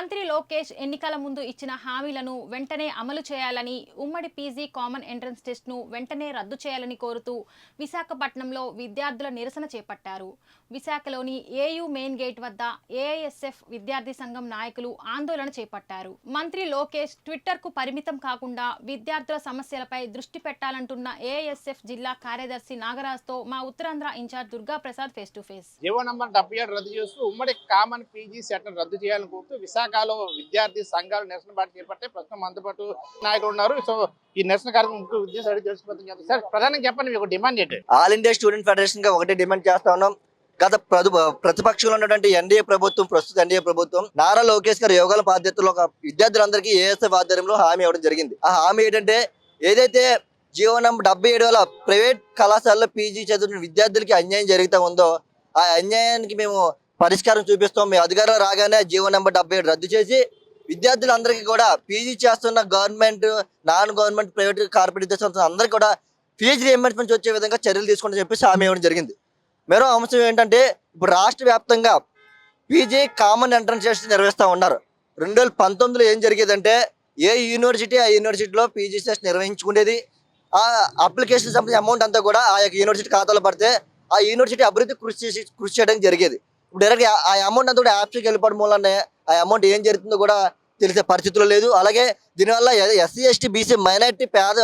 మంత్రి లోకేష్ ఎన్నికల ముందు ఇచ్చిన హామీలను వెంటనే అమలు చేయాలని ఉమ్మడి పీజీ కామన్ ఎంట్రన్స్ టెస్ట్ను వెంటనే రద్దు చేయాలని కోరుతూ విశాఖపట్నంలో విద్యార్థుల నిరసన చేపట్టారు. విశాఖలోని ఏయూ మెయిన్ గేట్ వద్ద ఏఐఎస్ఎఫ్ విద్యార్థి సంఘం నాయకులు ఆందోళన చేపట్టారు. మంత్రి లోకేష్ ట్విట్టర్కు పరిమితం కాకుండా విద్యార్థుల సమస్యలపై దృష్టి పెట్టాలంటున్న ఏఐఎస్ఎఫ్ జిల్లా కార్యదర్శి నాగరాజ్తో మా Uttarandhra incharge Durga Prasad face to face. GO number డెబ్బై ఏడు రద్దు చేస్తూ ఉమ్మడి కామన్ పీజీ రద్దు చేయాలని కోరుతూ విశాఖలో విద్యార్థి సంఘాలు నిరసన పార్టీ చేపట్టే ప్రస్తుతం అందుబాటు నాయకులు ఉన్నారు. సో ఈ నిరసన కార్యక్రమం ఉద్దేశాలు తెలుసుకోవడం సార్ ప్రధానంగా చెప్పండి మీకు డిమాండ్ ఏంటి? ఆల్ ఇండియా స్టూడెంట్ ఫెడరేషన్గా ఒకటే డిమాండ్ చేస్తా ఉన్నాం. గత ప్రతి ప్రతిపక్షంలో ఉన్నటువంటి ఎన్డీఏ ప్రభుత్వం ప్రస్తుత ఎన్డీఏ ప్రభుత్వం నారా లోకేష్ గారు యోగాల బాధ్యతలో ఒక విద్యార్థులందరికీ ఏఎస్ఎఫ్ ఆధ్వర్యంలో హామీ ఇవ్వడం జరిగింది. ఆ హామీ ఏంటంటే ఏదైతే జీవో నంబర్ డెబ్బై ఏడు వేల ప్రైవేట్ కళాశాలలో పీజీ చదువుతున్న విద్యార్థులకి అన్యాయం జరుగుతూ ఉందో ఆ అన్యాయానికి మేము పరిష్కారం చూపిస్తాం. మేము అధికారం రాగానే జీవో నెంబర్ డెబ్బై ఏడు రద్దు చేసి విద్యార్థులందరికీ కూడా పీజీ చేస్తున్న government non government private corporate సంస్థలు అందరికీ కూడా ఫీజు రియంబర్స్మెంట్ వచ్చే విధంగా చర్యలు తీసుకుని చెప్పేసి హామీ ఇవ్వడం జరిగింది. మరో అంశం ఏంటంటే ఇప్పుడు రాష్ట్ర వ్యాప్తంగా పీజీ కామన్ ఎంట్రన్స్ టెస్ట్ నిర్వహిస్తూ ఉన్నారు. రెండు వేల పంతొమ్మిదిలో ఏం జరిగేదంటే ఏ యూనివర్సిటీ ఆ యూనివర్సిటీలో పీజీ టెస్ట్ నిర్వహించుకునేది ఆ అప్లికేషన్ సంబంధించిన అమౌంట్ అంతా కూడా ఆ యొక్క యూనివర్సిటీ ఖాతాలో పడితే ఆ యూనివర్సిటీ అభివృద్ధి కృషి చేసి కృషి చేయడానికి జరిగేది. డైరెక్ట్ ఆ అమౌంట్ అంతా కూడా యాప్స్కి వెళ్ళిపోవడం వల్లనే ఆ అమౌంట్ ఏం జరుగుతుందో కూడా తెలిసే పరిస్థితుల్లో లేదు. అలాగే దీనివల్ల ఎస్సీ ఎస్టీ బీసీ మైనార్టీ పేద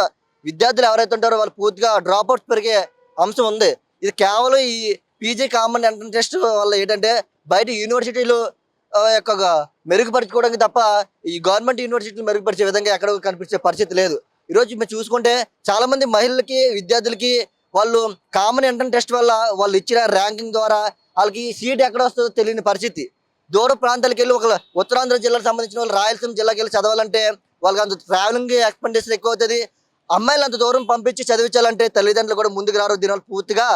విద్యార్థులు ఎవరైతే ఉంటారో వాళ్ళు పూర్తిగా డ్రాప్ అవుట్స్ పెరిగే అంశం ఉంది. ఇది కేవలం ఈ పీజీ కామన్ ఎంట్రన్స్ టెస్ట్ వల్ల ఏంటంటే బయట యూనివర్సిటీలు యొక్క మెరుగుపరచుకోవడానికి తప్ప ఈ గవర్నమెంట్ యూనివర్సిటీలు మెరుగుపరిచే విధంగా ఎక్కడ కనిపించే పరిస్థితి లేదు. ఈరోజు మీరు చూసుకుంటే చాలామంది మహిళలకి విద్యార్థులకి వాళ్ళు కామన్ ఎంట్రన్స్ టెస్ట్ వల్ల వాళ్ళు ఇచ్చిన ర్యాంకింగ్ ద్వారా వాళ్ళకి సీట్ ఎక్కడ వస్తుందో తెలియని పరిస్థితి. దూర ప్రాంతాలకు వెళ్ళి ఒక ఉత్తరాంధ్ర జిల్లాకు సంబంధించిన వాళ్ళు రాయలసీమ జిల్లాకి వెళ్ళి చదవాలంటే వాళ్ళకి అంత ట్రావెలింగ్ ఎక్స్పెండిచర్ ఎక్కువ అవుతుంది. అమ్మాయిలు అంత దూరం పంపించి చదివించాలంటే తల్లిదండ్రులు కూడా ముందుకు రారు. దీనివల్ల పూర్తిగా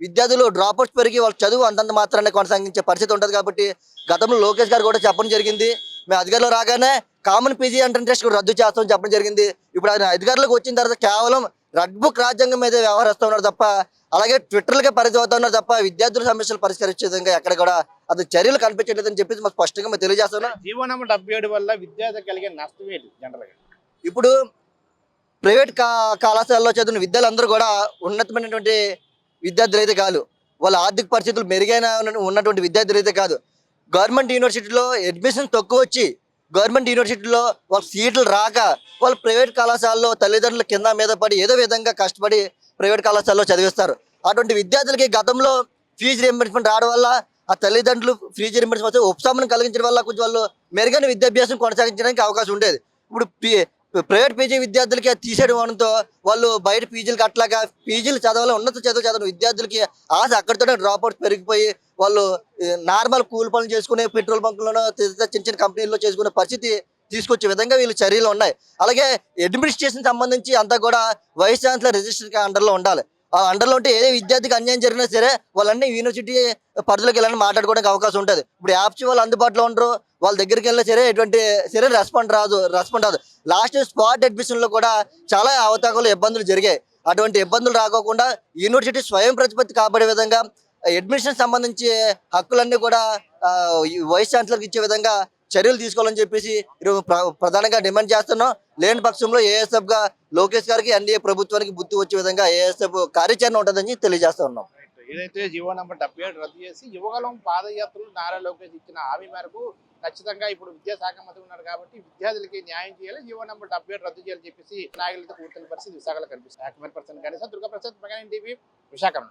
విద్యార్థులు డ్రాప్అవుట్స్ పెరిగి వాళ్ళ చదువు అంతంత మాత్రాన్ని కొనసాగించే పరిస్థితి ఉంటుంది కాబట్టి గతంలో లోకేష్ గారు కూడా చెప్పడం జరిగింది. మేము అధికారులు రాగానే కామన్ పీజీ ఎంట్రన్స్ టెస్ట్ కూడా రద్దు చేస్తామని చెప్పడం జరిగింది. ఇప్పుడు ఆయన అధికారులకు వచ్చిన తర్వాత కేవలం రెడ్ బుక్ రాజ్యాంగం మీద వ్యవహరిస్తూ ఉన్నారు తప్ప అలాగే ట్విట్టర్లకే పరిచయం అవుతా ఉన్నారు తప్ప విద్యార్థుల సమస్యలు పరిష్కరించే విధంగా ఎక్కడ కూడా అది చర్యలు కనిపించట్లేదని చెప్పేసి మాకు స్పష్టంగా మేము తెలియజేస్తున్నాం జీవో నంబర్ డెబ్బై ఏడు వల్ల కలిగే నష్టం ఏంటి ఇప్పుడు ప్రైవేట్ కళాశాలలో చదివిన విద్యార్థులందరూ కూడా ఉన్నతమైనటువంటి విద్యార్థులు అయితే కాదు. వాళ్ళ ఆర్థిక పరిస్థితులు మెరుగైన ఉన్న- ఉన్నటువంటి విద్యార్థులు అయితే కాదు. గవర్నమెంట్ యూనివర్సిటీలో అడ్మిషన్ తక్కువ వచ్చి గవర్నమెంట్ యూనివర్సిటీలో వాళ్ళ సీట్లు రాక వాళ్ళు ప్రైవేట్ కళాశాలలో తల్లిదండ్రుల కింద మీద పడి ఏదో విధంగా కష్టపడి ప్రైవేట్ కళాశాలలో చదివిస్తారు. అటువంటి విద్యార్థులకి గతంలో ఫీజు రియంబర్స్మెంట్ రావడం వల్ల ఆ తల్లిదండ్రులు ఫీజు రియంబర్స్మెంట్ ఉపశమనం కలిగించడం వల్ల కొంచెం వాళ్ళు మెరుగైన విద్యాభ్యాసం కొనసాగించడానికి అవకాశం ఉండేది. ఇప్పుడు ప్రైవేట్ పీజీ విద్యార్థులకి తీసేయడంతో వాళ్ళు బయట పీజీలు కట్టలేక పీజీలు చదవాలి ఉన్నత చదువు చదవడం విద్యార్థులకి ఆశ అక్కడితోనే డ్రాప్ అవుట్ పెరిగిపోయి వాళ్ళు నార్మల్ కూలి పనులు చేసుకునే పెట్రోల్ బంకుల్లోనో చిన్న చిన్న కంపెనీల్లో చేసుకునే పరిస్థితి తీసుకొచ్చే విధంగా వీళ్ళు చర్యలు ఉన్నాయి. అలాగే అడ్మినిస్ట్రేషన్ సంబంధించి అంతా కూడా వైస్ ఛాన్సలర్ రిజిస్టర్ అండర్లో ఉండాలి. ఆ అండర్లో ఉంటే ఏ విద్యార్థికి అన్యాయం జరిగినా సరే వాళ్ళన్నీ యూనివర్సిటీ పరిధిలోకి వెళ్ళని మాట్లాడుకోవడానికి అవకాశం ఉంటుంది. ఇప్పుడు యాప్స్ వాళ్ళు అందుబాటులో ఉండరు. వాళ్ళ దగ్గరికి వెళ్ళినా సరే ఎటువంటి సరే రెస్పాండ్ రాదు రెస్పాండ్ రాదు. లాస్ట్ స్పాట్ అడ్మిషన్లో కూడా చాలా అవతాకాలు ఇబ్బందులు జరిగాయి. అటువంటి ఇబ్బందులు రాకోకుండా యూనివర్సిటీ స్వయం ప్రతిపత్తి కాపాడే విధంగా అడ్మిషన్ సంబంధించి హక్కులన్నీ కూడా వైస్ ఛాన్సలర్కి ఇచ్చే విధంగా చర్యలు తీసుకోవాలని చెప్పేసి ప్ర- ప్రధానంగా డిమాండ్ చేస్తున్నాం. లేని పక్షంలో ఏఎస్ఎఫ్గా లోకేష్ గారికి ఎన్డీఏ ప్రభుత్వానికి బుద్ధి వచ్చే విధంగా ఏఎస్ఎఫ్ కార్యాచరణ ఉంటుందని తెలియజేస్తా ఉన్నాం. ఏదైతే జీవో నంబర్ డెబ్బై ఏడు రద్దు చేసి యువగలం పాదయాత్రలు నారా లోకేష్ ఇచ్చిన హామీ మేరకు ఖచ్చితంగా ఇప్పుడు విద్యాశాఖ మంత్రి ఉన్నారు కాబట్టి విద్యార్థులకి న్యాయం చేయాలి జీవో నంబర్ డెబ్బై ఏడు రద్దు చేయాలని చెప్పేసి నాయకులతో కూర్చున్న పరిస్థితి విశాఖలో కనిపిస్తుంది. దుర్గప్రసాద్ పర్సన్ కనీసం దుర్గా ప్రసాద్ టీవీ విశాఖ